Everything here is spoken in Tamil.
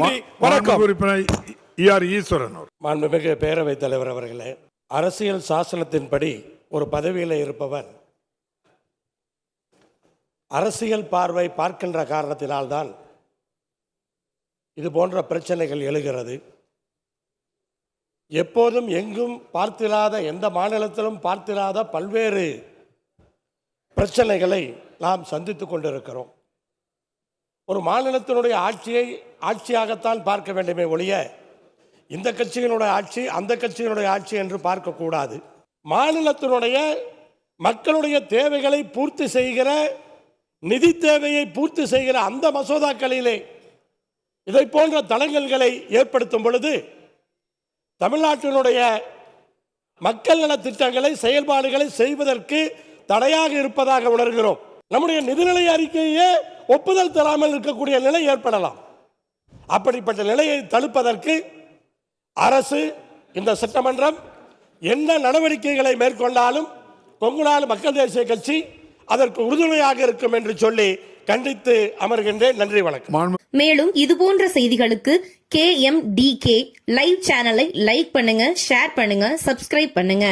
நன்றி வணக்கம். உறுப்பினர் இஆர் ஈஸ்வரன் மாண்புமிகு பேரவைத் தலைவர் அவர்களே அரசியல் சாசனத்தின்படி ஒரு பதவியில் இருப்பவர் அரசியல் பார்வை பார்க்கின்ற காரணத்தினால்தான் இது போன்ற பிரச்சனைகள் எழுகிறது. எப்போதும் எங்கும் பார்த்திராத எந்த மாநிலத்திலும் பார்த்திராத பல்வேறு பிரச்சனைகளை நாம் சந்தித்துக் கொண்டிருக்கிறோம். ஒரு மாநிலத்தினுடைய ஆட்சியை ஆட்சியாகத்தான் பார்க்க வேண்டுமே ஒழிய இந்த கட்சியினுடைய ஆட்சி அந்த கட்சியினுடைய ஆட்சி என்று பார்க்கக்கூடாது. மாநிலத்தினுடைய மக்களுடைய தேவைகளை பூர்த்தி செய்கிற நிதி தேவையை பூர்த்தி செய்கிற அந்த மசோதாக்களிலே இதை போன்ற தடங்கல்களை ஏற்படுத்தும் பொழுது தமிழ்நாட்டினுடைய மக்கள் நல திட்டங்களை செயல்பாடுகளை செய்வதற்கு தடையாக இருப்பதாக உணர்கிறோம். நம்முடைய நிதிநிலை அறிக்கையே ஒப்புதல் தராமல் இருக்கக்கூடிய நிலை ஏற்படலாம். அப்படிப்பட்ட நிலையை தடுப்பதற்கு அரசு இந்த சட்டமன்றம் என்ன நடவடிக்கைகளை மேற்கொண்டாலும் கொங்கு நாடு மக்கள் தேசிய கட்சி அதற்கு உறுதுணையாக இருக்கும் என்று சொல்லி கண்டித்து அமர்கின்றேன். நன்றி வணக்கம். மேலும் இதுபோன்ற செய்திகளுக்கு K M D K live சேனலை லைக் பண்ணுங்க ஷேர் பண்ணுங்க சப்ஸ்கிரைப் பண்ணுங்க.